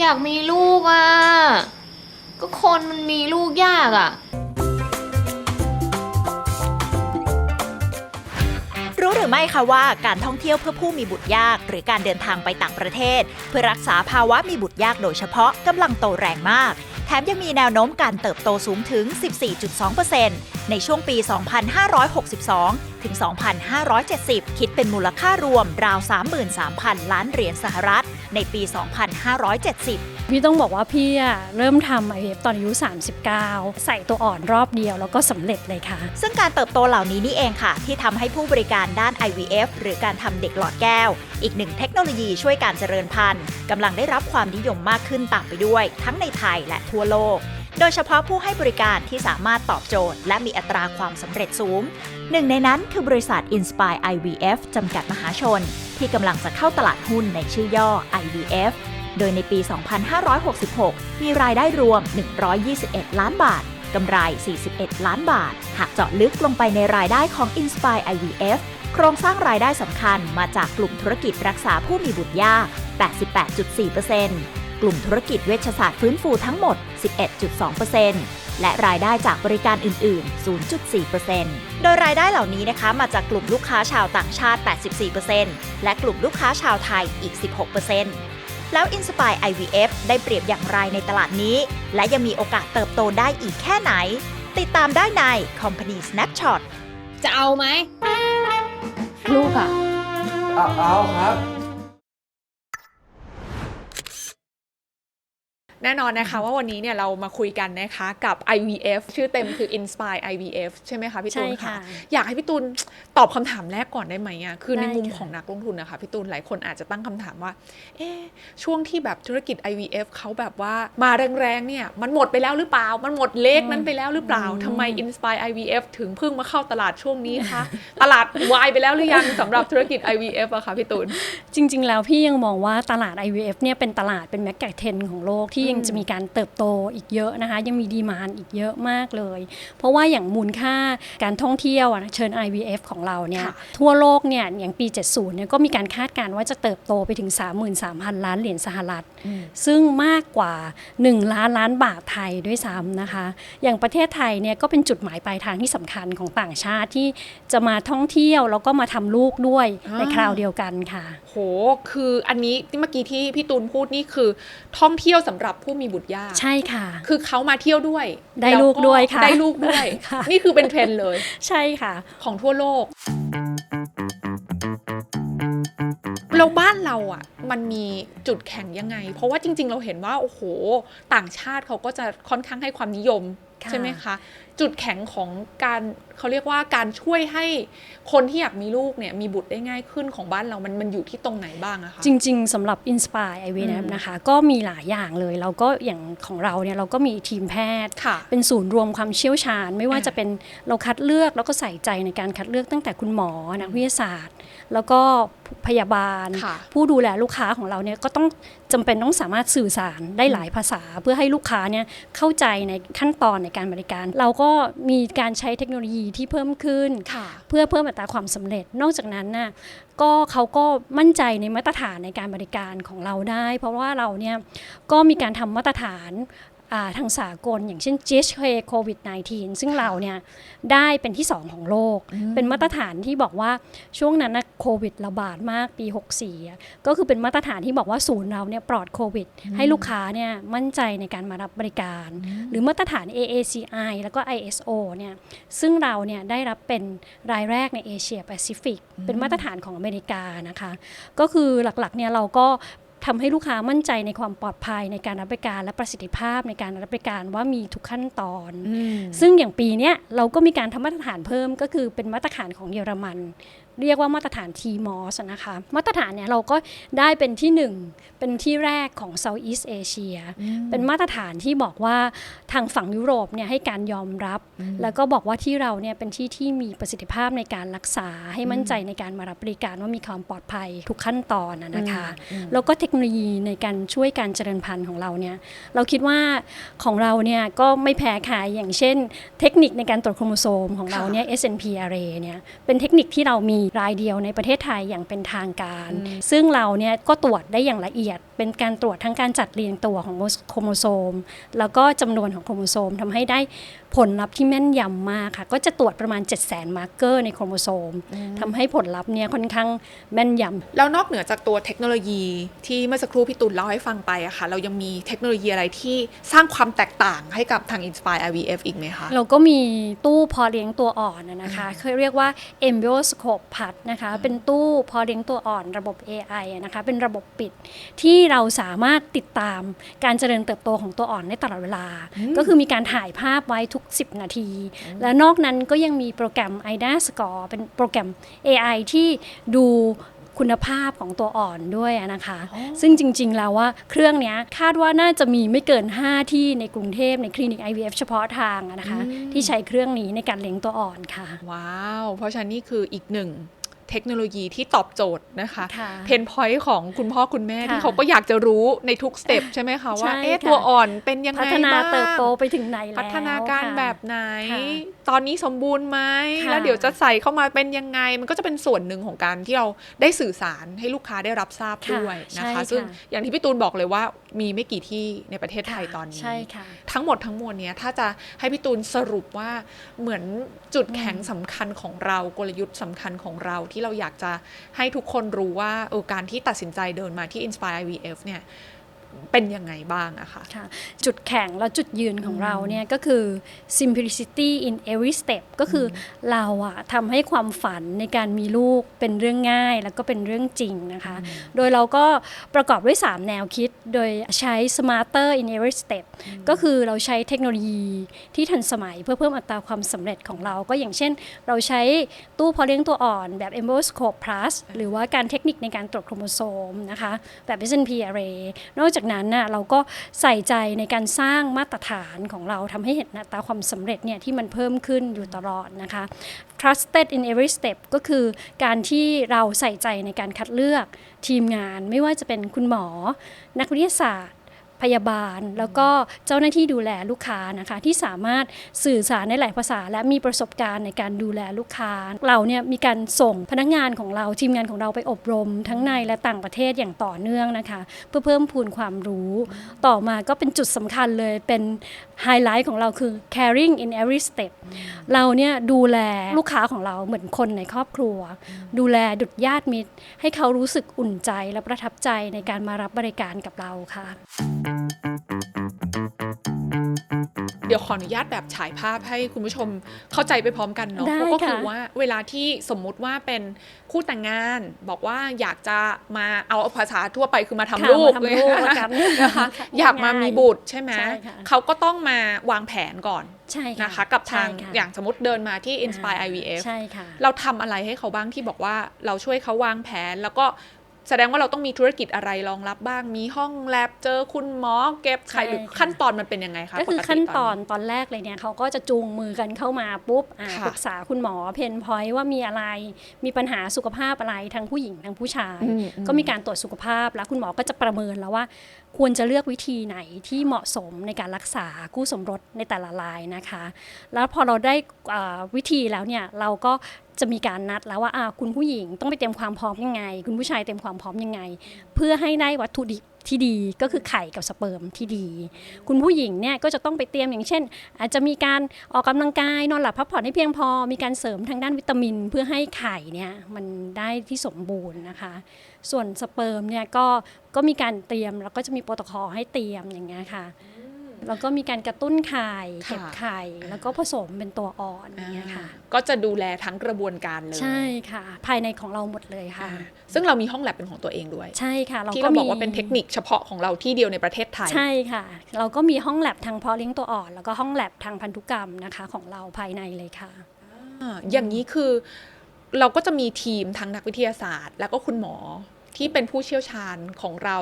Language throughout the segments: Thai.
อยากมีลูกอะ ก็คนมันมีลูกยากอะ รู้หรือไม่คะว่าการท่องเที่ยวเพื่อผู้มีบุตรยาก หรือการเดินทางไปต่างประเทศ เพื่อรักษาภาวะมีบุตรยากโดยเฉพาะกำลังโตแรงมาก แถมยังมีแนวโน้มการเติบโตสูงถึง 14.2%ในช่วงปี 2562 ถึง 2570 คิดเป็นมูลค่ารวมราว 33,000 ล้านเหรียญสหรัฐ ในปี 2570 พี่ต้องบอกว่าพี่อะเริ่มทำ IVF ตอนอายุ 39 ใส่ตัวอ่อนรอบเดียวแล้วก็สำเร็จเลยค่ะ ซึ่งการเติบโตเหล่านี้นี่เองค่ะ ที่ทำให้ผู้บริการด้าน IVF หรือการทำเด็กหลอดแก้ว อีกหนึ่งเทคโนโลยีช่วยการเจริญพันธุ์กำลังได้รับความนิยมมากขึ้นตามไปด้วย ทั้งในไทยและทั่วโลก โดยเฉพาะผู้ให้บริการที่สามารถตอบโจทย์ และมีอัตราความสำเร็จสูง หนึ่งในนั้นคือบริษัท Inspire IVF จำกัดมหาชน ที่กำลังจะเข้าตลาดหุ้นในชื่อย่อ IVF โดยในปี 2566 มีรายได้รวม 121 ล้านบาท กำไร 41 ล้านบาท หากเจาะลึกลงไปในรายได้ของ Inspire IVF โครงสร้างรายได้สำคัญมาจากกลุ่มธุรกิจรักษาผู้มีบุตรยาก 88.4% กลุ่มธุรกิจเวชศาสตร์ฟื้นฟูทั้งหมด 11.2%และรายได้จากบริการอื่น ๆ 0.4%โดยรายได้เหล่านี้นะคะ มาจากกลุ่มลูกค้าชาวต่างชาติ 84%และกลุ่มลูกค้าชาวไทยอีก 16%แล้ว Inspire IVF ได้เปรียบอย่างไรในตลาดนี้ และยังมีโอกาสเติบโตได้อีกแค่ไหน ติดตามได้ใน Company Snapshot จะเอาไหมลูกอะเอาเอาครับ แน่นอนนะคะว่าวันนี้เนี่ยเรามาคุยกันนะคะกับ IVF ชื่อเต็มคือ Inspire IVF ใช่ไหมคะพี่ตูนใช่ค่ะอยากให้พี่ตูนตอบคำถามแรกก่อนได้ไหมอะคือในได้มุมค่ะของนักลงทุนนะคะพี่ตูนหลายคนอาจจะตั้งคำถามว่าเอ๊ะช่วงที่แบบธุรกิจ IVF เขาแบบว่ามาแรงๆเนี่ยมันหมดไปแล้วหรือเปล่า มันหมดเลขนั้นไปแล้วหรือเปล่าทำไม Inspire IVF ถึงเพิ่งมาเข้าตลาดช่วงนี้คะตลาดวายไปแล้วหรือยังสำหรับธุรกิจ IVF อะคะพี่ตูนจริง ๆ แล้วพี่ยังมองว่าตลาด IVF เนี่ยเป็นตลาดเป็นแมกกาเทนของโลกที่ยังจะมีการเติบโตอีกเยอะนะคะ ยังมีดีมานอีกเยอะมากเลย เพราะว่าอย่างมูลค่าการท่องเที่ยวอะเชิญ IVF ของเราเนี่ยค่ะทั่วโลกเนี่ยอย่างปี 70เนี่ยก็มีการคาดการณ์ว่าจะเติบโตไปถึง 33,000 ล้านเหรียญสหรัฐ ซึ่งมากกว่า 1 ล้านล้านบาทไทยด้วยซ้ำนะคะ อย่างประเทศไทยเนี่ยก็เป็นจุดหมายปลายทางที่สำคัญของต่างชาติที่จะมาท่องเที่ยวแล้วก็มาทำลูกด้วยอ่าในคราวเดียวกันค่ะ โห คืออันนี้เมื่อกี้ที่พี่ตูนพูดนี่คือท่องเที่ยวสำหรับผู้มีบุตรยาก ใช่ค่ะ คือเขามาเที่ยวด้วย ได้ลูกด้วยค่ะ ได้ลูกด้วยค่ะนี่คือเป็นเทรนด์เลย ใช่ค่ะ ของทั่วโลก เราบ้านเราอะ มันมีจุดแข็งยังไง เพราะว่าจริง ๆ เราเห็นว่าโอ้โห ต่างชาติเขาก็จะค่อนข้างให้ความนิยมค่ะใช่ไหมคะ จุดแข็งของการเขาเรียกว่าการช่วยให้คนที่อยากมีลูกเนี่ยมีบุตรได้ง่ายขึ้นของบ้านเรามันมันอยู่ที่ตรงไหนบ้างอะคะจริง ๆสำหรับ Inspire IVF อืมนะคะ ก็มีหลายอย่างเลยเราก็อย่างของเราเนี่ยเราก็มีทีมแพทย์ค่ะเป็นศูนย์รวมความเชี่ยวชาญ ไม่ว่าอ่าจะเป็นเราคัดเลือกแล้วก็ใส่ใจในการคัดเลือกตั้งแต่คุณหมอนักวิทยาศาสตร์ แล้วก็พยาบาลค่ะผู้ดูแลลูกค้าของเราเนี่ยก็ต้องจำเป็นต้องสามารถสื่อสารได้หลายภาษา เพื่อให้ลูกค้าเนี่ยเข้าใจในขั้นตอนในการบริการ เราก็มีการใช้เทคโนโลยีที่เพิ่มขึ้นค่ะเพื่อเพิ่มอัตราความสำเร็จ นอกจากนั้นน่ะก็เขาก็มั่นใจในมาตรฐานในการบริการของเราได้ เพราะว่าเราเนี่ยก็มีการทำมาตรฐานอ่า ทางสากล อย่างเช่น GHK COVID-19 ซึ่งเราเนี่ยได้เป็นที่ 2 ของโลก เป็นมาตรฐานที่บอกว่าช่วงนั้นนะโควิดระบาดมากปี 64อะก็คือเป็นมาตรฐานที่บอกว่าศูนย์เราเนี่ยปลอดโควิด ให้ลูกค้าเนี่ยมั่นใจในการมารับบริการ หรือมาตรฐาน AACI แล้วก็ ISO เนี่ยซึ่งเราเนี่ยได้รับเป็นรายแรกในเอเชียแปซิฟิกเป็นมาตรฐานของอเมริกานะคะ ก็คือหลักๆเนี่ยเราก็ ทำให้ลูกค้ามั่นใจในความปลอดภัยในการรับบริการและประสิทธิภาพในการรับบริการว่ามีทุกขั้นตอน ซึ่งอย่างปีเนี้ยเราก็มีการทำมาตรฐานเพิ่มก็คือเป็นมาตรฐานของเยอรมัน เรียกว่ามาตรฐาน TMOS นะคะ มาตรฐานเนี่ยเราก็ได้เป็นที่หนึ่งเป็นที่แรกของ Southeast Asia เป็นมาตรฐานที่บอกว่าทางฝั่งยุโรปเนี่ยให้การยอมรับ แล้วก็บอกว่าที่เราเนี่ยเป็นที่ที่มีประสิทธิภาพในการรักษาให้มั่นใจในการมารับบริการว่ามีความปลอดภัยทุกขั้นตอนนะนะคะ แล้วก็เทคโนโลยีในการช่วยการเจริญพันธุ์ของเราเนี่ยเราคิดว่าของเราเนี่ยก็ไม่แพ้ใครอย่างเช่น เทคนิคในการตรวจโครโมโซมของเราเนี่ย SNP array เนี่ยเป็นเทคนิคที่เรามีรายเดียวในประเทศไทยอย่างเป็นทางการอืมซึ่งเราเนี่ยก็ตรวจได้อย่างละเอียด เป็นการตรวจทั้งการจัดเรียงตัวของโครโมโซม แล้วก็จำนวนของโครโมโซมทำให้ได้ ผลลัพธ์ที่แม่นยำมากค่ะ ก็จะตรวจประมาณ7 0 0 0 0 0มาร์เกอร์ในโครโมโซมทำให้ผลลัพธ์เนี่ยค่อนข้างแม่นยำแล้วนอกเหนือจากตัวเทคโนโลยีที่เมื่อสักครู่พี่ตุลเล่าให้ฟังไปอะค่ะ เรายังมีเทคโนโลยีอะไรที่สร้างความแตกต่างให้กับทาง Inspire IVF อีกไหมคะ เราก็มีตู้พอเลี้ยงตัวอ่อนนะนะคะเคยเรียกว่า Embryoscope Pad นะคะเป็นตู้พอเลี้ยงตัวอ่อนระบบ AI อะนะคะเป็นระบบปิดที่เราสามารถติดตามการเจริญเติบโตของตัวอ่อนได้ตลอดเวลา ก็คือมีการถ่ายภาพไว้ทุก10 นาที และนอกนั้นก็ยังมีโปรแกรม IDA Score เป็นโปรแกรม AI ที่ดูคุณภาพของตัวอ่อนด้วยอะนะคะ ซึ่งจริง ๆ แล้วว่าเครื่องเนี้ยคาดว่าน่าจะมีไม่เกิน 5 ที่ในกรุงเทพในคลินิก IVF เฉพาะทางอะนะคะ ที่ใช้เครื่องนี้ในการเลี้ยงตัวอ่อนค่ะ ว้าว เพราะฉะนั้นนี่คืออีกหนึ่ง เทคโนโลยีที่ตอบโจทย์นะคะค่ะเพนพอยต์ของคุณพ่อคุณแม่ค่ะที่เขาก็อยากจะรู้ในทุกสเต็ปใช่ไหมคะว่าใช่เอ๊ะค่ะตัวอ่อนเป็นยังไงพัฒนาบ้างเติบโตไปถึงไหนแล้วพัฒนาการค่ะแบบไหนค่ะตอนนี้สมบูรณ์ไหมค่ะแล้วเดี๋ยวจะใส่เข้ามาเป็นยังไง มันก็จะเป็นส่วนหนึ่งของการที่เราได้สื่อสารให้ลูกค้าได้รับทราบค่ะด้วยนะใช่คะค่ะซึ่งอย่างที่พี่ตูนบอกเลยว่ามีไม่กี่ที่ในประเทศไทยตอนนี้ใช่ค่ะทั้งหมดทั้งมวลเนี้ยถ้าจะให้พี่ตูนสรุปว่าเหมือนจุดแข็งสำคัญของเรากลยุทธ์สำคัญของเราที่เราอยากจะให้ทุกคนรู้ว่าเออการที่ตัดสินใจเดินมาที่ Inspire IVF เนี่ย เป็นยังไงบ้างอะคะค่ะจุดแข็งและจุดยืนของเราเนี่ยก็คือ simplicity in every step ก็คืออเราอะทำให้ความฝันในการมีลูกเป็นเรื่องง่ายแล้วก็เป็นเรื่องจริงนะคะ โดยเราก็ประกอบด้วย 3 แนวคิด โดยใช้ smarter in every step ก็คือเราใช้เทคโนโลยีที่ทันสมัยเพื่อเพิ่มอัตราความสำเร็จของเรา ก็อย่างเช่น เราใช้ตู้เพาะเลี้ยงตัวอ่อนแบบ Embryoscope Plus หรือว่าการเทคนิคในการตรวจโครโมโซมนะคะแบบ SNP array นอกจากากนั้นน่ะเราก็ใส่ใจในการสร้างมาตรฐานของเราทำให้เห็นน้ำตาความสำเร็จเนี่ยที่มันเพิ่มขึ้นอยู่ตลอดนะคะ trusted in every step ก็คือการที่เราใส่ใจในการคัดเลือกทีมงาน ไม่ว่าจะเป็นคุณหมอ นักวิทยาศาสตร์ พยาบาล แล้วก็เจ้าหน้าที่ดูแลลูกค้านะคะ ที่สามารถสื่อสารในหลายภาษา และมีประสบการณ์ในการดูแลลูกค้า เราเนี่ยมีการส่งพนักงานของเราทีมงานของเราไปอบรม ทั้งในและต่างประเทศอย่างต่อเนื่องนะคะ เพื่อเพิ่มพูนความรู้ ต่อมาก็เป็นจุดสำคัญเลยเป็นไฮไลท์ของเราคือ caring in every step เราเนี่ยดูแลลูกค้าของเราเหมือนคนในครอบครัว ดูแลดุจญาติมิตร ให้เขารู้สึกอุ่นใจและประทับใจในการมารับบริการกับเราค่ะเดี๋ยวขออนุญาตแบบฉายภาพให้คุณผู้ชมเข้าใจไปพร้อมกันเนาะได้ก็คือค่ะ ว่าเวลาที่สมมุติว่าเป็นคู่แต่งงาน บอกว่าอยากจะมาเอาภาษาทั่วไปคือมาทำค่ะลูกมาเลยทำลูกแล้วกันนะคะค่ะอยากมามีบุตรใช่ไหมใช่ค่ะ เขาก็ต้องมาวางแผนก่อนใช่ค่ะนะคะ กับทางใช่ค่ะ อย่างสมมติเดินมาที่ Inspire IVF ใช่ค่ะ เราทำอะไรให้เขาบ้างที่บอกว่าเราช่วยเขาวางแผน แล้วก็ แสดงว่าเราต้องมีธุรกิจอะไรรองรับบ้าง มีห้องแลบเจอคุณหมอเก็บไข่ใช่หรือค่ะขั้นตอนมันเป็นยังไงคะก็คือปติขั้นตอนนี้ตอนแรกเลยเนี่ยเขาก็จะจูงมือกันเข้ามาปุ๊บอ่าค่ะปรึกษาคุณหมอเพนพอยต์ว่ามีอะไรมีปัญหาสุขภาพอะไรทั้งผู้หญิงทั้งผู้ชายอืมอืมก็มีการตรวจสุขภาพแล้วคุณหมอก็จะประเมินแล้วว่าควรจะเลือกวิธีไหนที่เหมาะสมในการรักษาคู่สมรสในแต่ละรายนะคะ แล้วพอเราได้วิธีแล้วเนี่ยเราก็จะมีการนัดแล้วว่าอ่าคุณผู้หญิงต้องไปเตรียมความพร้อมยังไง คุณผู้ชายเตรียมความพร้อมยังไง เพื่อให้ได้วัตถุดิบที่ดีก็คือไข่กับสเปิร์มที่ดี คุณผู้หญิงเนี่ยก็จะต้องไปเตรียมอย่างเช่น อาจจะมีการออกกำลังกายนอนหลับพักผ่อนให้เพียงพอ มีการเสริมทางด้านวิตามิน เพื่อให้ไข่เนี่ยมันได้ที่สมบูรณ์นะคะ ส่วนสเปิร์มเนี่ยก็ก็มีการเตรียมแล้วก็จะมีโปรโตคอลให้เตรียมอย่างเงี้ยค่ะ แล้วก็มีการกระตุ้นไข่เก็บค่ะไข่ แล้วก็ผสมเป็นตัวอ่อนอย่างเงี้ยค่ะ ก็จะดูแลทั้งกระบวนการเลย ใช่ค่ะ ภายในของเราหมดเลยค่ะอ่าซึ่งเรามีห้องแลบเป็นของตัวเองด้วย ใช่ค่ะที่ก็เรามีบอกว่าเป็นเทคนิคเฉพาะของเราที่เดียวในประเทศไทย ใช่ค่ะ เราก็มีห้องแลบทางเพาะเลี้ยงตัวอ่อน แล้วก็ห้องแลบทางพันธุกรรมนะคะของเราภายในเลยค่ะอ่าอย่างนี้คือเราก็จะมีทีมทั้งนักวิทยาศาสตร์ แล้วก็คุณหมอที่เป็นผู้เชี่ยวชาญของเรา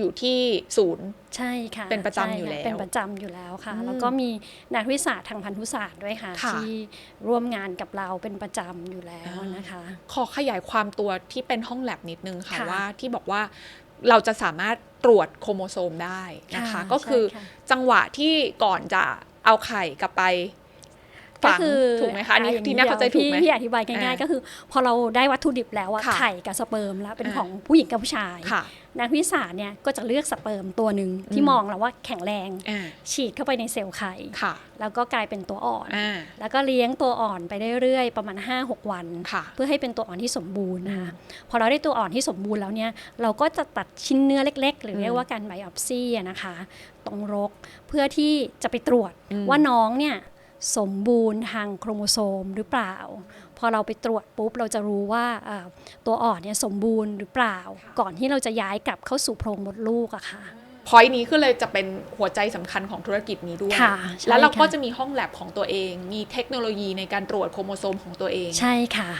อยู่ที่ศูนย์ใช่ค่ะเป็นประจำใช่อยู่ค่แล้วเป็นประจำอยู่แล้วค่ะอืมแล้วก็มีนักวิทยาศาสตร์ทางพันธุศาสตร์ด้วยค่ะค่ะ ที่ร่วมงานกับเราเป็นประจำอยู่แล้วอ่านนะคะ ขอขยายความตัวที่เป็นห้องแลบนิดนึงค่ะค่ะว่าที่บอกว่าเราจะสามารถตรวจโครโมโซมได้นะคะค่ะก็คือใช่ค่ะจังหวะที่ก่อนจะเอาไข่กลับไปก็ ฝังคือถูกไหมคะอันนี้ย่งที่น่าเข้าใจถูกไหมพี่พี่อธิบายง่ายอ่าๆก็คือ พอเราได้วัตถุดิบแล้วอะค่ะไข่กับสเปิร์มแล้วเป็นอ่าของผู้หญิงกับผู้ชายค่ะนักวิทยาศาสตร์เนี่ยก็จะเลือกสเปิร์มตัวหนึ่งที่อืมมองแล้วว่าแข็งแรงอ่าฉีดเข้าไปในเซลล์ไข่ค่ะแล้วก็กลายเป็นตัวอ่อนอ่าแล้วก็เลี้ยงตัวอ่อนไปเรื่อยๆประมาณ 5-6 วันค่ะเพื่อให้เป็นตัวอ่อนที่สมบูรณ์นะคะพอเราได้ตัวอ่อนที่สมบูรณ์แล้วเนี่ยเราก็จะตัดชิ้นเนื้อเล็ก ๆ หรือเรียกว่าการไบออปซี่นะคะ ตรงรกเพื่อที่จะไปตรวจอืมว่าน้องเนี่ย สมบูรณ์ทางโครโมโซมหรือเปล่า พอเราไปตรวจปุ๊บเราจะรู้ว่าเอ่อตัวอ่อนเนี่ยสมบูรณ์หรือเปล่า ก่อนที่เราจะย้ายกลับเข้าสู่โพรงมดลูกอะค่ะพอยนี้ก็เลยจะเป็นหัวใจสำคัญของธุรกิจนี้ด้วยค่ะใช่แล้วเราก็ค่ะจะมีห้องแลบของตัวเอง มีเทคโนโลยีในการตรวจโครโมโซมของตัวเอง ใช่ค่ะ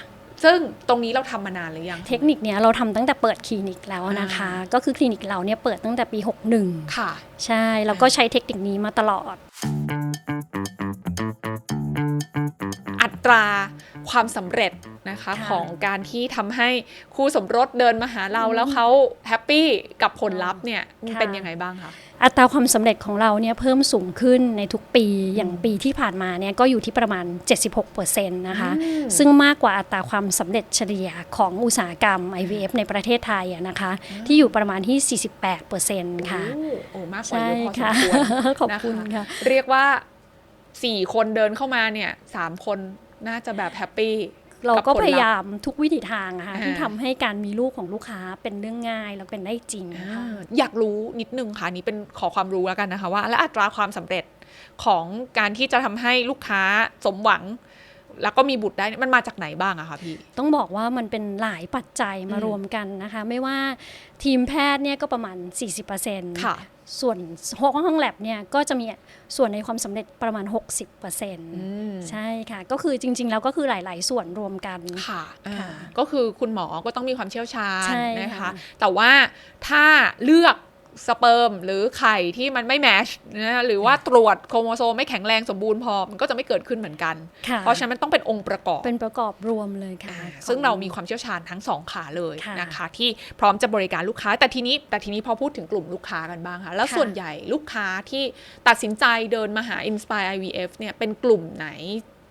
ซึ่งตรงนี้เราทำมานานหรือยัง เทคนิคเนี้ยเราทำตั้งแต่เปิดคลินิกแล้วนะคะ ก็คือคลินิกเราเนี่ยเปิดตั้งแต่ปี 61 ค่ะ ใช่ แล้วก็ใช้เทคนิคนี้มาตลอดอั ตราความสำเร็จนะคะค่ะของการที่ทำให้คู่สมรสเดินมาหาเราแล้วเขาแฮปปี้กับผลลัพธ์เนี่ยมันค่ะเป็นยังไงบ้างคะอัตราความสำเร็จของเราเนี่ยเพิ่มสูงขึ้นในทุกปีอย่างปีที่ผ่านมาเนี่ยก็อยู่ที่ประมาณ 76%นะคะอืมซึ่งมากกว่าอัตราความสำเร็จเฉลี่ยของอุตสาหกรรม IVF ในประเทศไทยอะนะคะที่อยู่ประมาณที่ 48%ค่ะโอ้โอ้มากกว่าใช่เยอะพอสมค่ะควรขอบคุณนค่ะเรียกว่าสี่คนเดินเข้ามาเนี่ยสามคน น่าจะแบบแฮปปี้เราก็บผลลัพธ์พยายามทุกวิถีทางอะค่ะอ่าที่ทำให้การมีลูกของลูกค้าเป็นเรื่องง่ายแล้วเป็นได้จริงค่ะอยากรู้นิดนึงค่ะอันนี้เป็นขอความรู้แล้วกันนะคะว่า และอัตราความสำเร็จของการที่จะทำให้ลูกค้าสมหวัง แล้วก็มีบุตรได้มันมาจากไหนบ้างอะคะพี่ ต้องบอกว่ามันเป็นหลายปัจจัยมาอืมรวมกันนะคะ ไม่ว่าทีมแพทย์เนี่ยก็ประมาณ 40%ค่ะส่วนห้องแลบเนี่ยก็จะมีส่วนในความสำเร็จประมาณ 60%อืมใช่ค่ะ ก็คือจริง ๆ แล้วก็คือหลาย ๆ ส่วนรวมกันค่ะอ่าค่ะก็คือคุณหมอก็ต้องมีความเชี่ยวชาญใช่นะคะค่ะแต่ว่าถ้าเลือก สเปิร์มหรือไข่ที่มันไม่แมชนะหรือว่าตรวจโครโมโซมไม่แข็งแรงสมบูรณ์พอ มันก็จะไม่เกิดขึ้นเหมือนกันค่ะเพราะฉะนั้นมันต้องเป็นองค์ประกอบ เป็นประกอบรวมเลยค่ะอ่าของซึ่งเรามีความเชี่ยวชาญทั้งสองขาเลยค่ะนะคะ ที่พร้อมจะบริการลูกค้า แต่ทีนี้แต่ทีนี้พอพูดถึงกลุ่มลูกค้ากันบ้างค่ะ แล้วค่ะส่วนใหญ่ลูกค้าที่ตัดสินใจเดินมาหา Inspire IVF เนี่ยเป็นกลุ่มไหน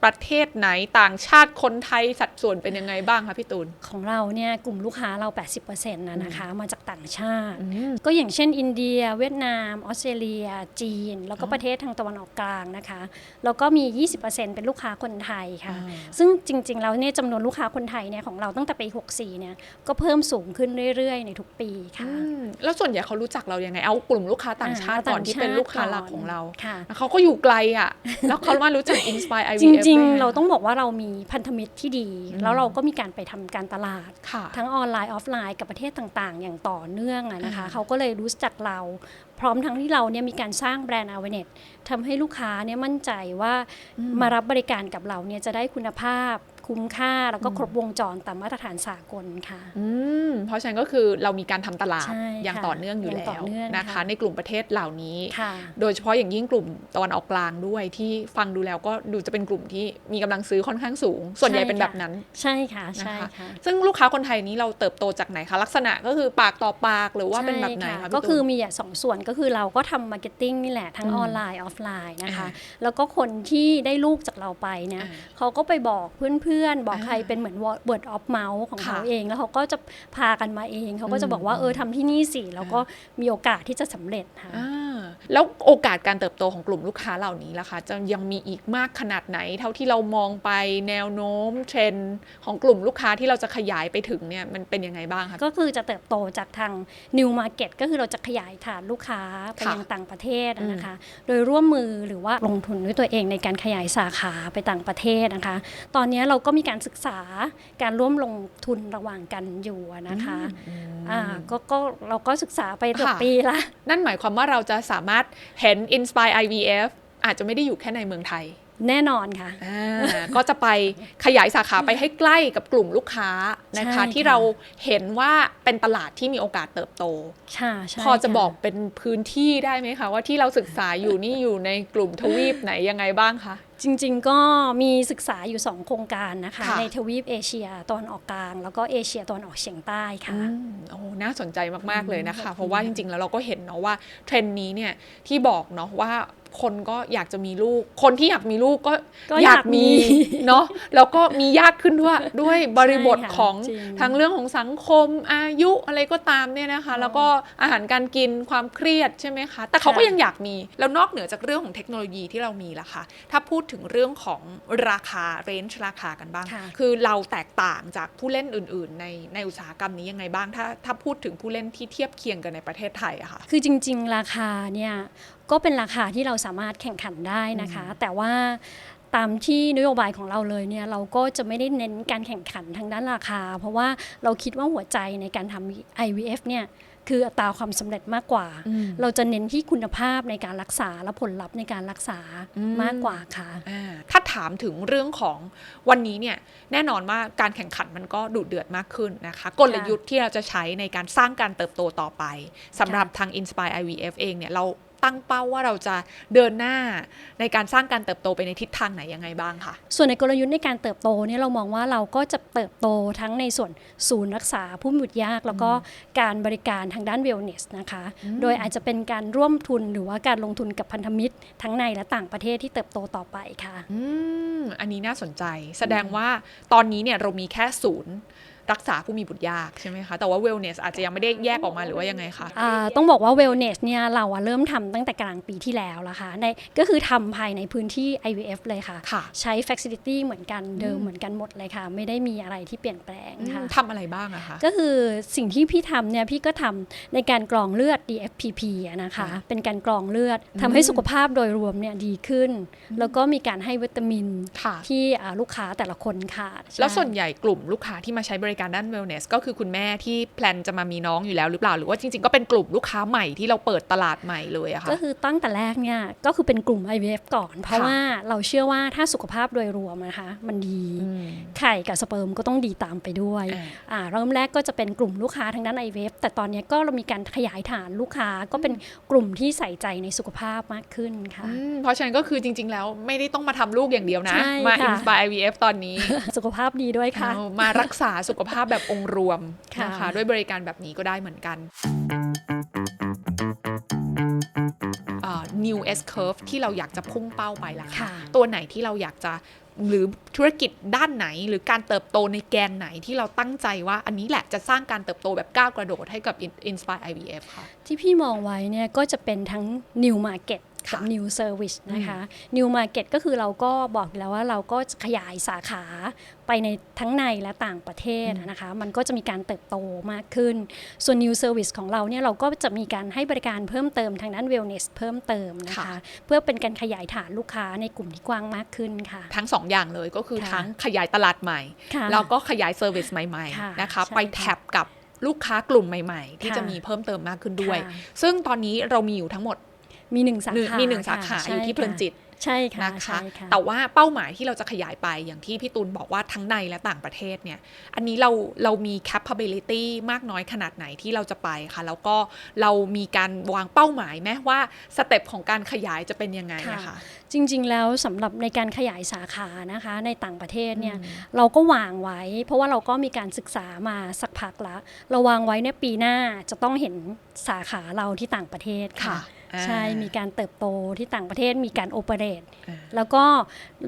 ประเทศไหนต่างชาติคนไทยสัดส่วนเป็นยังไงบ้างคะพี่ตูน ของเราเนี่ยกลุ่มลูกค้าเรา 80%นะนะคะ มาจากต่างชาติอืมก็อย่างเช่น อินเดีย เวียดนาม ออสเตรเลีย จีน แล้วก็อ๋อประเทศทางตะวันออกกลางนะคะ แล้วก็มี 20%เป็นลูกค้าคนไทยค่ะอ่าซึ่งจริงๆแล้วเนี่ยจำนวนลูกค้าคนไทยเนี่ยของเราตั้งแต่ปี 64 เนี่ยก็เพิ่มสูงขึ้นเรื่อยๆ ในทุกปีค่ะอืมแล้วส่วนใหญ่เขารู้จักเรายังไงเอากลุ่มลูกค้าต่างชาติอ่ก่อนที่เป็นลูกค้าหลักของเราค่ะแล้วเขาก็อยู่ไกลอะแล้วเขามารู้จัก Inspire IVF จริงได้ไๆเราต้องบอกว่าเรามีพันธมิตรที่ดีอืมแล้วเราก็มีการไปทำการตลาดค่ะทั้งออนไลน์ออฟไลน์กับประเทศต่างๆ อย่างต่อเนื่องอะนะคะอ่าเขาก็เลยรู้จักเรา พร้อมทั้งที่เราเนี่ยมีการสร้างแบรนด์ awareness ทำให้ลูกค้าเนี่ยมั่นใจว่ามารับบริการกับเราเนี่ยจะได้คุณภาพ คุ้มค่า แล้วก็ครบวงจรตามมาตรฐานสากลค่ะอืมเพราะฉะนั้นก็คือเรามีการทำตลาดใช่อย่างค่ะต่อเนื่องอยู่อย่างแล้ต่อวเนื่องนะคะค่ะในกลุ่มประเทศเหล่านี้ค่ะโดยเฉพาะอย่างยิ่งกลุ่มตะวันออกกลางด้วยที่ฟังดูแล้วก็ดูจะเป็นกลุ่มที่มีกำลังซื้อค่อนข้างสูง ส่วนใหญ่ใช่เป็นค่ะแบบนั้น ใช่ค่ะนะใช่คะค่ะซึ่งลูกค้าคนไทยนี้เราเติบโตจากไหนคะลักษณะก็คือปากต่อปากหรือว่าเป็นแบบไหนใช่คะค่ะพี่ก็คือตูนมีอย่างสองส่วนก็คือเราก็ทำมาร์เก็ตติ้งนี่แหละทั้งอืมออนไลน์ออฟไลน์นะคะอ่าแล้วก็คนที่ได้ลูกจากเราไปเนี่ยอ่าเขาก็ไปบอกเพื่อนๆบอกอ่าใครเป็นเหมือน word of mouth ของเขาค่ะเอง แล้วเขาก็จะพากันมาเอง เขาก็จะบอกว่าอืมเออทำที่นี่สิแล้วก็มีโอกาสที่จะสำเร็จค่ะอ่า แล้วโอกาสการเติบโตของกลุ่มลูกค้าเหล่านี้ล่ะคะจะยังมีอีกมากขนาดไหน เท่าที่เรามองไปแนวโน้มเทรนด์ของกลุ่มลูกค้าที่เราจะขยายไปถึงเนี่ยมันเป็นยังไงบ้างคะก็คือจะเติบโตจากทาง new market ก็คือเราจะขยายฐานลูกค้าไปค่ะยังต่างประเทศอะนะคะ โดยร่วมมือหรือว่าลงทุนด้วยตัวเองในการขยายสาขาไปต่างประเทศนะคะ ตอนนี้เราก็มีการศึกษาการร่วมลงทุนระหว่างกันอยู่อะนะคะอ่าก็ก็เราก็ศึกษาไปเกือบค่ะปีละนั่นหมายความว่าเราจะสามารถเห็น Inspire IVF อาจจะไม่ได้อยู่แค่ในเมืองไทย แน่นอนค่ะอ่าก็จะไปขยายสาขาไปให้ใกล้กับกลุ่มลูกค้านะคะใช่ค่ะที่เราเห็นว่าเป็นตลาดที่มีโอกาสเติบโตค่ะใช่พอจะค่บอกเป็นพื้นที่ได้ไหมคะ ว่าที่เราศึกษาอยู่นี่อยู่ในกลุ่มทวีปไหนยังไงบ้างคะ จริงๆก็มีศึกษาอยู่ 2 โครงการนะคะ ค่ะ ในทวีปเอเชียตอนออกกลาง แล้วก็เอเชียตอนออกเฉียงใต้ค่ะ อืมโอ้น่าสนใจมาก ๆ เลยนะคะ เพราะว่าจริง ๆ แล้วเราก็เห็นเนาะว่าเทรนด์นี้เนี่ยที่บอกเนาะว่า คนก็อยากจะมีลูก คนที่อยากมีลูกก็ก็อยากอยากมีมีเนาะแล้วก็มียากขึ้นด้วยด้วยบริบทใช่ค่ะของจริงทั้งเรื่องของสังคมอายุอะไรก็ตามเนี่ยนะคะ แล้วก็อาหารการกินความเครียดใช่ไหมคะ แต่เขาก็ค่ะยังอยากมีแล้วนอกเหนือจากเรื่องของเทคโนโลยีที่เรามีล่ะคะถ้าพูดถึงเรื่องของราคาเรนจ์ราคากันบ้างค่ะคือเราแตกต่างจากผู้เล่นอื่น ๆ ในในอุตสาหกรรมนี้ยังไงบ้างถ้าถ้าพูดถึงผู้เล่นที่เทียบเคียงกันในประเทศไทยอะค่ะคือจริง ๆ ราคาเนี่ย ก็เป็นราคาที่เราสามารถแข่งขันได้นะคะ แต่ว่าตามที่นโยบายของเราเลยเนี่ยเราก็จะไม่ได้เน้นการแข่งขันทางด้านราคา เพราะว่าเราคิดว่าหัวใจในการทำ IVF เนี่ยคืออัตราความสำเร็จมากกว่าอืมเราจะเน้นที่คุณภาพในการรักษาและผลลัพธ์ในการรักษาอืมมากกว่าค่ะอ่าถ้าถามถึงเรื่องของวันนี้เนี่ยแน่นอนว่าการแข่งขันมันก็ดุเดือดมากขึ้นนะคะ กลยุทธ์ที่เราจะใช้ในการสร้างการเติบโตต่อไปสำหรับทาง Inspire IVF เองเนี่ยเรา ตั้งเป้าว่าเราจะเดินหน้าในการสร้างการเติบโตไปในทิศทางไหนยังไงบ้างคะส่วนในกลยุทธ์ในการเติบโตเนี่ยเรามองว่าเราก็จะเติบโตทั้งในส่วนศูนย์รักษาผู้มีบุตรยาก แล้วก็การบริการทางด้านเวลเนสนะคะโดยอาจจะเป็นการร่วมทุนหรือว่าการลงทุนกับพันธมิตร ทั้งในและต่างประเทศที่เติบโตต่อไปค่ะอืมอันนี้น่าสนใจ แสดงว่าตอนนี้เนี่ยเรามีแค่ศูนย์ รักษาผู้มีบุตรยากใช่ไหมคะ แต่ว่า wellness อาจจะยังไม่ได้แยกออกมาหรือว่ายังไงคะอ่าต้องบอกว่า wellness เนี่ยเราอะเริ่มทำตั้งแต่กลางปีที่แล้วละค่ะในก็คือทำภายในพื้นที่ IVF เลยค่ะค่ะใช้ facility เหมือนกันเดิมเหมือนกันหมดเลยค่ะ ไม่ได้มีอะไรที่เปลี่ยนแปลงอืมค่ะทำอะไรบ้างอะคะก็คือสิ่งที่พี่ทำเนี่ยพี่ก็ทำในการกรองเลือด DFPP อะนะคะค่ะเป็นการกรองเลือดทำให้สุขภาพโดยรวมเนี่ยดีขึ้น แล้วก็มีการให้วิตามินค่ะที่อ่าลูกค้าแต่ละคนขาดแล้วใช่ส่วนใหญ่กลุ่มลูกค้าที่มาใช้บริการด้าน wellness ก็คือคุณแม่ที่แพลนจะมามีน้องอยู่แล้วหรือเปล่า หรือว่าจริง ๆ ก็เป็นกลุ่มลูกค้าใหม่ที่เราเปิดตลาดใหม่เลยอะค่ะก็คือตั้งแต่แรกเนี่ยก็คือเป็นกลุ่ม IVF ก่อน เพราะค่ะว่าเราเชื่อว่าถ้าสุขภาพโดยรวมนะคะมันดีอืมไข่กับสเปิร์มก็ต้องดีตามไปด้วยอ่าอ่าเริ่มแรกก็จะเป็นกลุ่มลูกค้าทางด้าน IVF แต่ตอนนี้ก็เรามีการขยายฐานลูกค้าก็เป็นกลุ่มที่ใส่ใจในสุขภาพมากขึ้นค่ะอืมเพราะฉะนั้นก็คือจริง ๆ แล้วไม่ได้ต้องมาทำลูกอย่างเดียวนะใช่มาค่ะ Inspire IVF ตอนนี้สุขภาพดีด้วยค่ะเอามารักษาสุขภาพแบบองค์รวมค่ะนะคะด้วยบริการแบบนี้ก็ได้เหมือนกันอ่า new S curve ที่เราอยากจะพุ่งเป้าไปล่ะคะค่ะ ตัวไหนที่เราอยากจะหรือธุรกิจด้านไหน หรือการเติบโตในแกนไหนที่เราตั้งใจว่า อันนี้แหละจะสร้างการเติบโตแบบก้าวกระโดดให้กับ Inspire IVF ค่ะ ที่พี่มองไว้เนี่ยก็จะเป็นทั้ง new market กับค่ะ new service นะคะ new market ก็คือเราก็บอกอยู่แล้วว่าเราก็จะขยายสาขาไปในทั้งในและต่างประเทศนะคะ มันก็จะมีการเติบโตมากขึ้น ส่วน new service ของเราเนี่ยเราก็จะมีการให้บริการเพิ่มเติมทางด้าน wellness เพิ่มเติมนะคะค่ะเพื่อเป็นการขยายฐานลูกค้าในกลุ่มที่กว้างมากขึ้นค่ะ ทั้งสองอย่างเลยก็คือค่ะทั้งขยายตลาดใหม่ค่ะแล้วก็ขยายเซอร์วิสใหม่ค่ะๆนะคะใช่ไปแท็บกับลูกค้ากลุ่มใหม่ ๆ ที่ค่ะจะมีเพิ่มเติมมากขึ้นด้วยค่ะซึ่งตอนนี้เรามีอยู่ทั้งหมด มีหนึ่งสาหนึ่งขามีหนึ่งสาขาค่ะอยู่ที่ใช่เพลินจิตใช่ค่ะนะคะใช่ค่ะแต่ว่าเป้าหมายที่เราจะขยายไปอย่างที่พี่ตูนบอกว่าทั้งในและต่างประเทศเนี่ย อันนี้เราเรามี capability มากน้อยขนาดไหนที่เราจะไปคะแล้วก็เรามีการวางเป้าหมายไหมว่าสเต็ปของการขยายจะเป็นยังไงอะคะจริง ๆ แล้วสำหรับในการขยายสาขานะคะในต่างประเทศเนี่ยเราก็วางไว้ เพราะว่าเราก็มีการศึกษามาสักพักละเราวางไว้ในปีหน้าจะต้องเห็นสาขาเราที่ต่างประเทศค่ะค่ะอ่า ใช่มีการเติบโตที่ต่างประเทศมีการโอเปเรตอ่าแล้วก็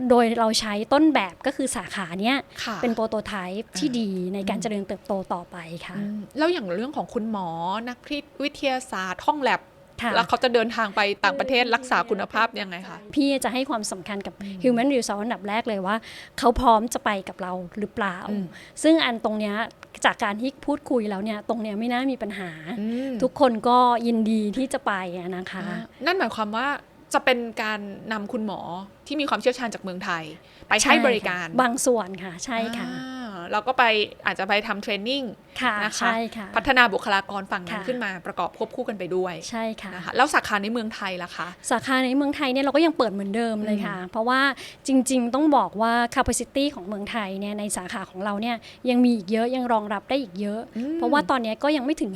โดยเราใช้ต้นแบบก็คือสาขาเนี้ยค่ะเป็นโปรโตไทป์ที่อ่าดีในการเจริญเติบโตต่อไปค่ะอืมแล้วอย่างเรื่องของคุณหมอนักวิทยาศาสตร์ห้องแลบค่ะแล้วเขาจะเดินทางไปต่างประเทศรักษาคุณภาพยังไงคะ พี่จะให้ความสำคัญกับ Human Resource อันดับแรกเลยว่า เขาพร้อมจะไปกับเราหรือเปล่าอืมซึ่งอันตรงเนี้ย จากการที่พูดคุยแล้วเนี่ยตรงเนี้ยไม่น่ามีปัญหาอืมทุกคนก็ยินดีที่จะไปอะนะคะอ่านั่นหมายความว่าจะเป็นการนำคุณหมอที่มีความเชี่ยวชาญจากเมืองไทย ไปให้บริการใช่ค่ะบางส่วนค่ะ ใช่ค่ะอ่า เราก็ไปอาจจะไปทำเทรนนิ่งค่ะนะคะใช่ค่ะพัฒนาบุคลากรฝั่งนั้นค่ะขึ้นมาประกอบควบคู่กันไปด้วยใช่ค่ะนะคะแล้วสาขาในเมืองไทยล่ะคะสาขาในเมืองไทยเนี่ยเราก็ยังเปิดเหมือนเดิมเลยค่ะ เพราะว่าจริง ๆ ต้องบอกว่า capacity ของเมืองไทยเนี่ยในสาขาของเราเนี่ยยังมีอีกเยอะยังรองรับได้อีกเยอะอืมเพราะว่าตอนเนี้ยก็ยังไม่ถึง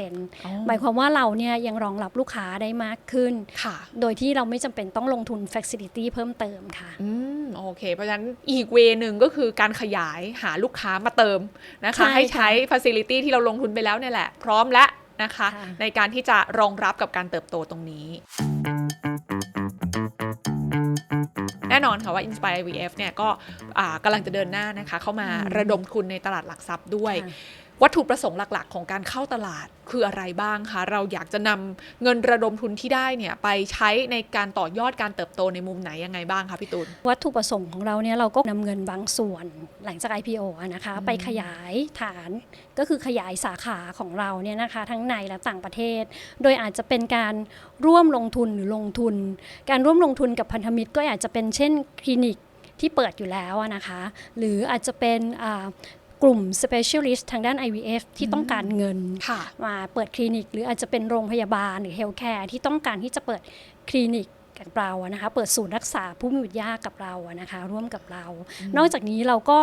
50%หมายความว่าเราเนี่ยยังรองรับลูกค้าได้มากขึ้นค่ะโดยที่เราไม่จำเป็นต้องลงทุน facility เพิ่มเติมค่ะอืมโอเค เพราะฉะนั้นอีกเวหนึ่งก็คือการขยายหาลูกค้ามาเติมนะคะใให้ใช้ฟิสิลิตี้ที่เราลงทุนไปแล้วเนี่ยแหละ พร้อมแล้วนะคะ ค่ในการที่จะรองรับกับการเติบโตตรงนี้ แน่นอนค่ะว่า Inspire VF เนี่ยก็กำลังจะเดินหน้านะคะ เข้ามาระดมทุนในตลาดหลักทรัพย์ด้วย วัตถุประสงค์หลักๆ ของการเข้าตลาดคืออะไรบ้างคะ เราอยากจะนำเงินระดมทุนที่ได้เนี่ยไปใช้ในการต่อยอดการเติบโตในมุมไหนยังไงบ้างคะพี่ตูน วัตถุประสงค์ของเราเนี่ยเราก็นำเงินบางส่วนหลังจาก IPO อะนะคะ ไปขยายฐานก็คือขยายสาขาของเราเนี่ยนะคะ ทั้งในและต่างประเทศ โดยอาจจะเป็นการร่วมลงทุนหรือลงทุน การร่วมลงทุนกับพันธมิตรก็อาจจะเป็นเช่นคลินิกที่เปิดอยู่แล้วอะนะคะ หรืออาจจะเป็นอ่า กลุ่ม specialist ทางด้าน IVF ที่ต้องการเงินค่ะมาเปิดคลินิก หรืออาจจะเป็นโรงพยาบาลหรือเฮลท์แคร์ที่ต้องการที่จะเปิดคลินิก กับเราอะนะคะเปิดศูนย์รักษาผู้มีบุตรยากกับเราอะนะคะร่วมกับเรา นอกจากนี้เราก็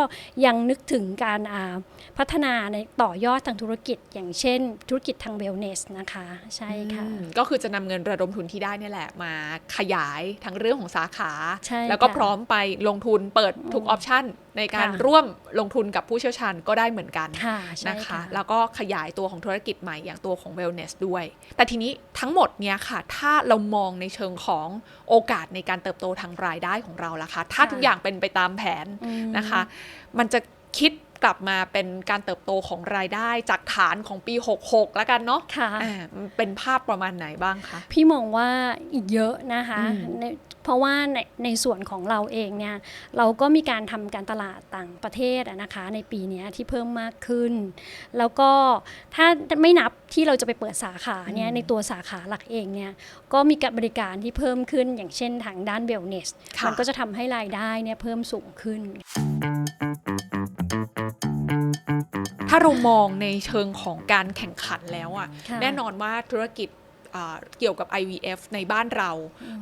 ยังนึกถึงการอ่าพัฒนาในต่อยอดทางธุรกิจ อย่างเช่น ธุรกิจทางเวลเนสนะคะใช่ค่ะอืมก็คือจะนำเงินระดมทุนที่ได้เนี่ยแหละมาขยายทั้งเรื่องของสาขาใช่แล้วก็ค่ะพร้อมไปลงทุนเปิดทุกออปชันในการค่ะร่วมลงทุนกับผู้เชี่ยวชาญก็ได้เหมือนกันค่ะใช่นะคะค่ะแล้วก็ขยายตัวของธุรกิจใหม่อย่างตัวของ Wellness ด้วย แต่ทีนี้ทั้งหมดเนี่ยค่ะ ถ้าเรามองในเชิงของโอกาสในการเติบโตทางรายได้ของเราล่ะคะ ถ้าทุกอย่างเป็นไปตามแผนอืมนะคะ มันจะคิด กลับมาเป็นการเติบโตของรายได้จากฐานของปี 66 แล้วกันเนาะค่ะอ่ามันเป็นภาพประมาณไหนบ้างคะ พี่มองว่าอีกเยอะนะคะอืมในเพราะว่าในในส่วนของเราเองเนี่ย เราก็มีการทำการตลาดต่างประเทศอะนะคะ ในปีเนี้ยที่เพิ่มมากขึ้น แล้วก็ถ้าไม่นับที่เราจะไปเปิดสาขาเนี่ยในตัวสาขาหลักเองเนี่ยก็มีการบริการที่เพิ่มขึ้นอย่างเช่นทางด้านเบลเนสค่ะมันก็จะทำให้รายได้เนี่ยเพิ่มสูงขึ้น ถ้าเรามองในเชิงของการแข่งขันแล้วอะค่ะแน่นอนว่าธุรกิจอ่าเกี่ยวกับ IVF ในบ้านเรา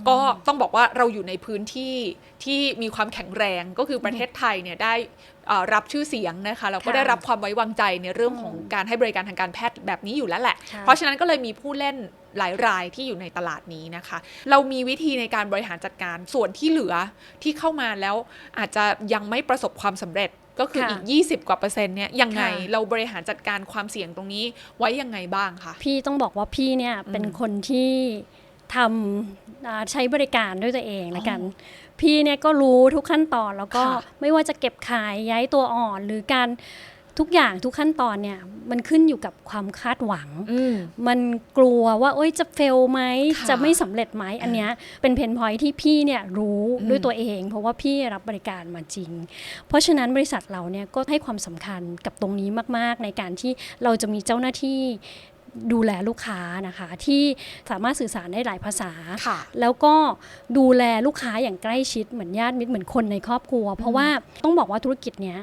ก็ต้องบอกว่าเราอยู่ในพื้นที่ที่มีความแข็งแรงก็คือประเทศไทยเนี่ยได้อ่ารับชื่อเสียงนะคะแล้วก็ค่ะได้รับความไว้วางใจในเรื่องของการให้บริการทางการแพทย์แบบนี้อยู่แล้วแหละค่ะเพราะฉะนั้นก็เลยมีผู้เล่นหลายรายที่อยู่ในตลาดนี้นะคะ เรามีวิธีในการบริหารจัดการส่วนที่เหลือที่เข้ามาแล้วอาจจะยังไม่ประสบความสำเร็จ ก็คือค่ะอีก 20 กว่าเปอร์เซ็นต์เนี่ยยังไงค่ะเราบริหารจัดการความเสี่ยงตรงนี้ไว้ยังไงบ้างคะพี่ต้องบอกว่าพี่เนี่ยเป็นคนที่ทำอ่าใช้บริการด้วยตัวเองละกัน พี่เนี่ยก็รู้ทุกขั้นตอนแล้วก็ค่ะไม่ว่าจะเก็บขายย้ายตัวอ่อนหรือการ ทุกอย่างทุกขั้นตอนเนี่ยมันขึ้นอยู่กับความคาดหวังอืมมันกลัวว่าเอ้ยจะเฟลไหมค่ะจะไม่สำเร็จไหมอันเนี้ยเป็นเพนพอยที่พี่เนี่ยรู้อืมด้วยตัวเอง เพราะว่าพี่รับบริการมาจริง เพราะฉะนั้นบริษัทเราเนี่ยก็ให้ความสำคัญกับตรงนี้มาก ๆ ในการที่เราจะมีเจ้าหน้าที่ดูแลลูกค้านะคะที่สามารถสื่อสารได้หลายภาษาค่ะแล้วก็ดูแลลูกค้าอย่างใกล้ชิดเหมือนญาติมิตรเหมือนคนในครอบครัว เพราะว่าต้องบอกว่าธุรกิจเนี้ย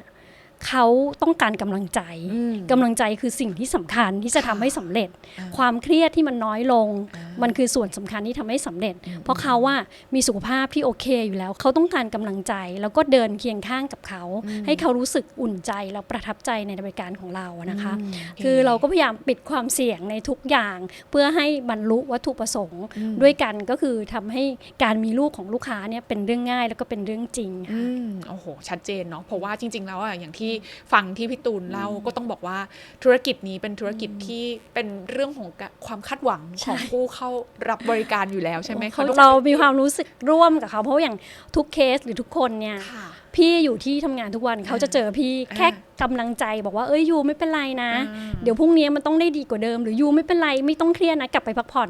เขาต้องการกำลังใจอืมกำลังใจคือสิ่งที่สำคัญที่จะทำให้สำเร็จอ่าความเครียดที่มันน้อยลงอ่ามัมันคือส่วนสำคัญที่ทำให้สำเร็จอืมเพราะเขาว่ามีสุขภาพที่โอเคอยู่แล้ว เขาต้องการกำลังใจ แล้วก็เดินเคียงข้างกับเขา ให้เขารู้สึกอุ่นใจแล้วประทับใจในบริการของเรานะคะอืมคือเราก็พยายามปิดความเสี่ยงในทุกอย่าง เพื่อให้บรรลุวัตถุประสงค์อืมด้วยกันก็คือทำให้การมีลูกของลูกค้าเนี่ยเป็นเรื่องง่ายแล้วก็เป็นเรื่องจริงอืค่ะมโอ้โหชัดเจนเนาะเพราะว่าจริง ๆ แล้วอะอย่างที่ฟังที่พี่ตูนเล่าก็ต้องบอกว่าธุรกิจนี้เป็นธุรกิจที่เป็นเรื่องของกะความคาดหวังใช่ของผู้เข้ารับบริการอยู่แล้วใช่ไหมคะเรามีความรู้สึกร่วมกับเขาเพราะอย่างทุกเคสหรือทุกคนเนี่ยค่ะพี่อยู่ที่ทำงานทุกวันเขาจะเจอพี่อ่าแค่กำลังใจบอกว่าเอ้ยยูไม่เป็นไรนะอ่าเดี๋ยวพรุ่งนี้มันต้องได้ดีกว่าเดิม หรือยูไม่เป็นไรไม่ต้องเครียดนะกลับไปพักผ่อน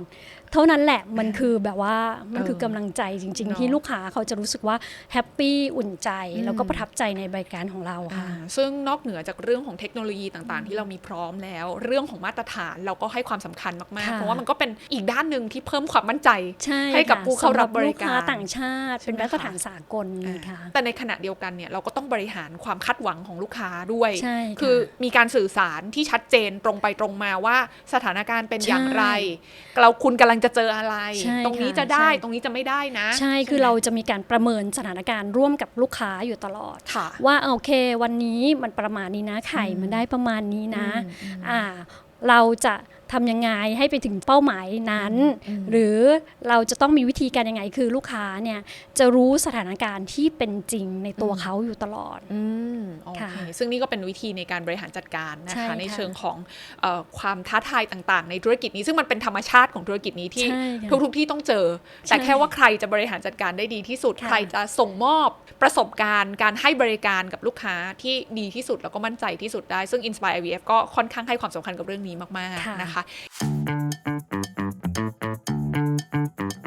เท่านั้นแหละมันคือแบบว่ามันคือเออกำลังใจจริงเนอะๆที่ลูกค้าเขาจะรู้สึกว่าแฮปปี้อุ่นใจอืมแล้วก็ประทับใจในบริการของเราอ่าค่ะซึ่งนอกเหนือจากเรื่องของเทคโนโลยีต่างๆ ที่เรามีพร้อมแล้ว เรื่องของมาตรฐานเราก็ให้ความสำคัญมากๆค่ะเพราะว่ามันก็เป็นอีกด้านหนึ่งที่เพิ่มความมั่นใจใช่ให้กับค่ะผู้เข้ารับบริการสำหลูค้าต่างชาติใช่เป็นไหมมาตรคะฐานสากลค่ะแต่ในขณะเดียวกันเนี่ยเราก็ต้องบริหารความคาดหวังของลูกค้าด้วยใช่ค่ะคือมีการสื่อสารที่ชัดเจนตรงไปตรงมาว่าสถานการณ์เป็นอย่างไรใช่เราคุณกำลังจะเจออะไรใช่ตรงนี้ค่ะจะได้ใช่ตรงนี้จะไม่ได้นะ ใช่คือเราจะมีการประเมินสถานการณ์ร่วมกับลูกค้าอยู่ตลอดค่ะว่าโอเค วันนี้มันประมาณนี้นะไข่อืมมันได้ประมาณนี้นะอืมอืมอ่า เราจะ ทำยังไงให้ไปถึงเป้าหมายนั้น หรือเราจะต้องมีวิธีการยังไงคือลูกค้าเนี่ยจะรู้สถานการณ์ที่เป็นจริงในตัวเขาอยู่ตลอดอืมโอค่ะเคซึ่งนี่ก็เป็นวิธีในการบริหารจัดการนะใช่คะค่ะในเชิงของเออความท้าทายต่างๆ ในธุรกิจนี้ซึ่งมันเป็นธรรมชาติของธุรกิจนี้ที่ใช่ค่ะทุกๆที่ต้องเจอ แต่ใช่แค่ว่าใครจะบริหารจัดการได้ดีที่สุดค่ะใครจะส่งมอบประสบการณ์ การให้บริการกับลูกค้าที่ดีที่สุดแล้วก็มั่นใจที่สุดได้ซึ่ง Inspire IVF ก็ค่อนข้างให้ความสำคัญกับเรื่องนี้มากค่ะๆนะคะ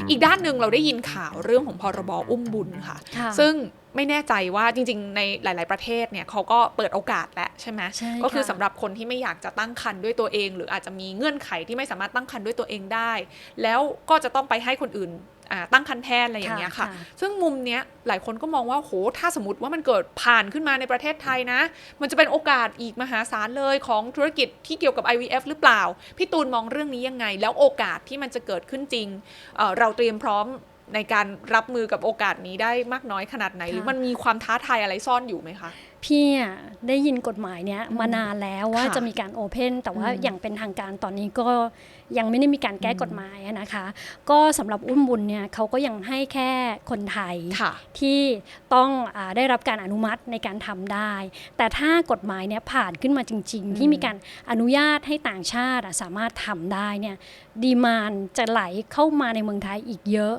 อีกด้านหนึ่งเราได้ยินข่าวเรื่องของพรบอุ้มบุญค่ะค่ะ ซึ่งไม่แน่ใจว่าจริง ๆ ในหลาย ๆ ประเทศเนี่ยเขาก็เปิดโอกาสแล้วใช่ไหมใช่ก็คือค่ะสำหรับคนที่ไม่อยากจะตั้งครรภ์ด้วยตัวเอง หรืออาจจะมีเงื่อนไขที่ไม่สามารถตั้งครรภ์ด้วยตัวเองได้ แล้วก็จะต้องไปให้คนอื่นอ่า ตั้งครรภ์แทนอะไรอย่างเงี้ยค่ะค่ะ ซึ่งมุมเนี้ยหลายคนก็มองว่าโหถ้าสมมติว่ามันเกิดผ่านขึ้นมาในประเทศไทยนะ มันจะเป็นโอกาสอีกมหาศาลเลยของธุรกิจที่เกี่ยวกับ IVF หรือเปล่า พี่ตูนมองเรื่องนี้ยังไง แล้วโอกาสที่มันจะเกิดขึ้นจริงเอ่อเราเตรียมพร้อมในการรับมือกับโอกาสนี้ได้มากน้อยขนาดไหน หรือมันมีความท้าทายอะไรซ่อนอยู่ไหมคะ พี่อะได้ยินกฎหมายเนี้ยมานานแล้วว่าค่ะจะมีการโอเพนแต่ว่าอืมอย่างเป็นทางการตอนนี้ก็ยังไม่ได้มีการแก้กฎหมายอะนะคะ ก็สำหรับอุ้มบุญเนี่ยเขาก็ยังให้แค่คนไทยค่ะที่ต้องอาได้รับการอนุมัติในการทำได้ แต่ถ้ากฎหมายเนี่ยผ่านขึ้นมาจริง ๆ ที่มีการอนุญาตให้ต่างชาติอะสามารถทำได้เนี่ยดีมานจะไหลเข้ามาในเมืองไทยอีกเยอะ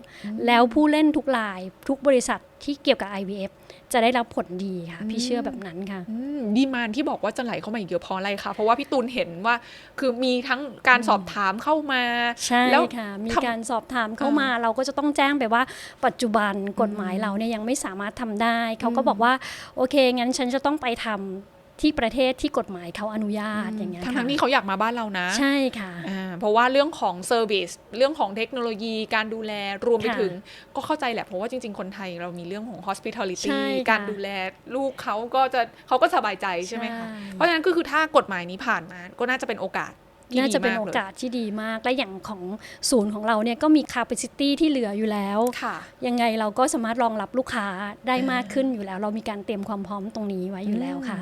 แล้วผู้เล่นทุกรายทุกบริษัทที่เกี่ยวกับ IVF จะได้รับผลดีค่ะพี่เชื่อแบบนั้นค่ะอืมดีมานที่บอกว่าจะไหลเข้ามาอีกเยอะเพราะอะไรคะเพราะว่าพี่ตูนเห็นว่าคือมีทั้งการสอบถามเข้ามาใช่แล้วค่ะมีทำการสอบถามเข้ามาเราก็จะต้องแจ้งไปว่า ปัจจุบันกฎหมายอืมเราเนี่ยยังไม่สามารถทำได้ เขาก็อืมบอกว่าโอเคงั้นฉันจะต้องไปทำ ที่ประเทศที่กฎหมายเขาอนุญาตอย่างเงี้ยทั้งค่ะทั้งๆที่เขาอยากมาบ้านเรานะ ใช่ค่ะอ่าเพราะว่าเรื่องของเซอร์วิสเรื่องของเทคโนโลยีการดูแลรวมไปค่ะถึง ก็เข้าใจแหละ เพราะว่าจริง ๆ คนไทยเรามีเรื่องของ hospitality ใช่ค่ะการดูแลลูกเขาก็จะเขาก็สบายใจใช่ไหมคะใช่เพราะฉะนั้นก็คือถ้ากฎหมายนี้ผ่านมาก็น่าจะเป็นโอกาสที่ น่าดีจะเป็นมากโอเลยกาสที่ดีมาก และอย่างของศูนย์ของเราเนี่ยก็มี capacity ที่เหลืออยู่แล้วค่ะยังไงเราก็สามารถรองรับลูกค้าได้มากขึ้นอยู่แล้ว เรามีการเตรียมความพร้อมตรงนี้ไว้อยู่แล้วค่ะ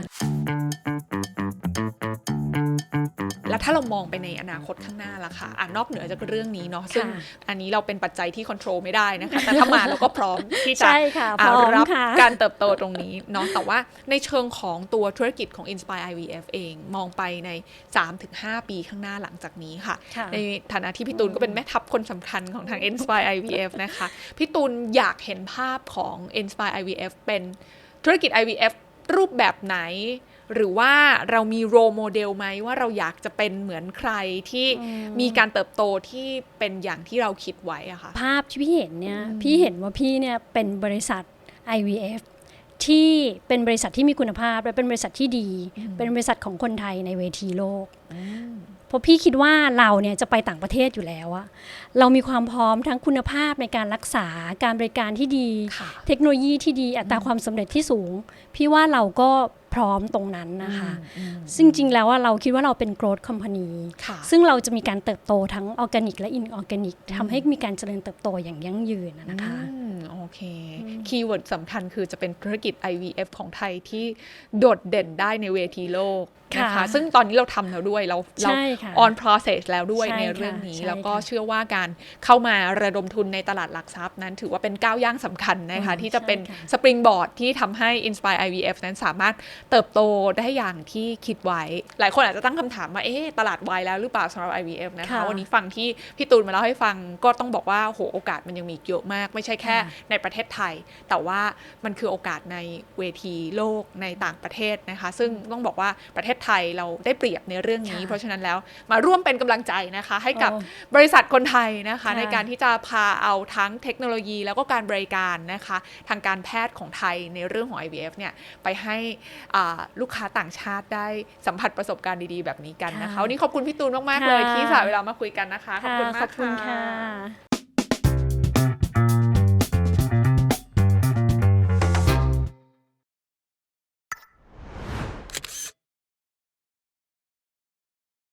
แล้วถ้าเรามองไปในอนาคตข้างหน้าล่ะค่ะอ่านอกเหนือจากเรื่องนี้เนาะซึ่งค่ะอันนี้เราเป็นปัจจัยที่ควบคุมไม่ได้นะคะแต่ถ้ามาเราก็พร้อมที่จะใช่ค่ะพอ่าร้อมรับค่ะการเติบโตตรงนี้เนาะแต่ว่าในเชิงของตัวธุรกิจของ Inspire IVF เองมองไปใน 3-5 ปีข้างหน้าหลังจากนี้ค่ะค่ะ ในฐานะที่พี่ตูนก็เป็นแม่ทัพคนสำคัญของทาง Inspire IVF นะคะพี่ตูนอยากเห็นภาพของ Inspire IVF เป็นธุรกิจ IVF รูปแบบไหน หรือว่าเรามีโรโมเดลไหมว่าเราอยากจะเป็นเหมือนใครที่อืมมีการเติบโตที่เป็นอย่างที่เราคิดไว้อะค่ะภาพที่พี่เห็นเนี่ยพี่เห็นว่าพี่เนี่ยเป็นบริษัท IVF ที่เป็นบริษัทที่มีคุณภาพและเป็นบริษัทที่ดี เป็นบริษัทของคนไทยในเวทีโลกเพราะพี่คิดว่าเราเนี่ยจะไปต่างประเทศอยู่แล้วอะเรามีความพร้อมทั้งคุณภาพในการรักษาการบริการที่ดีค่ะเทคโนโลยีที่ดีอัตราความสำเร็จที่สูง พี่ว่าเราก็ พร้อมตรงนั้นนะคะ ซึ่งจริงๆแล้วว่าเราคิดว่าเราเป็น growth company ค่ะซึ่งเราจะมีการเติบโตทั้งออร์แกนิกและอินออร์แกนิกทำให้มีการเจริญเติบโตอย่างยั่งยืนนะคะอืมโอเคคีย์เวิร์ดสำคัญคือจะเป็นธุรกิจ IVF ของไทยที่โดดเด่นได้ในเวทีโลกนะคะค่ะซึ่งตอนนี้เราทำแล้วด้วยเราเราใช่ค่ะ on process แล้วด้วยใช่ในค่ะเรื่องนี้ใช่แล้วก็ค่ะเชื่อว่าการเข้ามาระดมทุนในตลาดหลักทรัพย์นั้นถือว่าเป็นก้าวย่างสำคัญนะคะอืมที่จะเป็นใช่ค่ะสปริงบอร์ดที่ทำให้ Inspire IVF นั้นสามารถเติบโตได้อย่างที่คิดไว้ หลายคนอาจจะตั้งคำถามว่าเอ๊ะตลาดวายแล้วหรือเปล่าสำหรับ IVF นะคะค่ะวันนี้ฟังที่พี่ตูนมาเล่าให้ฟังก็ต้องบอกว่าโหโอกาสมันยังมีอีกเยอะมาก ไม่ใช่แค่ค่ะในประเทศไทย แต่ว่ามันคือโอกาสในเวทีโลกในต่างประเทศนะคะ ซึ่งต้องบอกว่าประเทศไทยเราได้เปรียบในเรื่องนี้ค่ะเพราะฉะนั้นแล้วมาร่วมเป็นกำลังใจนะคะ ให้กับโอ้บริษัทคนไทยนะคะค่ะในการที่จะพาเอาทั้งเทคโนโลยีแล้วก็การบริการนะคะ ทางการแพทย์ของไทยในเรื่องของ IVF เนี่ยไปให้อ่าลูกค้าต่างชาติได้สัมผัสประสบการณ์ดีๆ แบบนี้กันนะคะค่ะวันนี้ขอบคุณพี่ตูนมากๆเลยค่ะที่สละเวลามาคุยกันนะคะขอบคุณมากขอบคุณค่ะค่ะ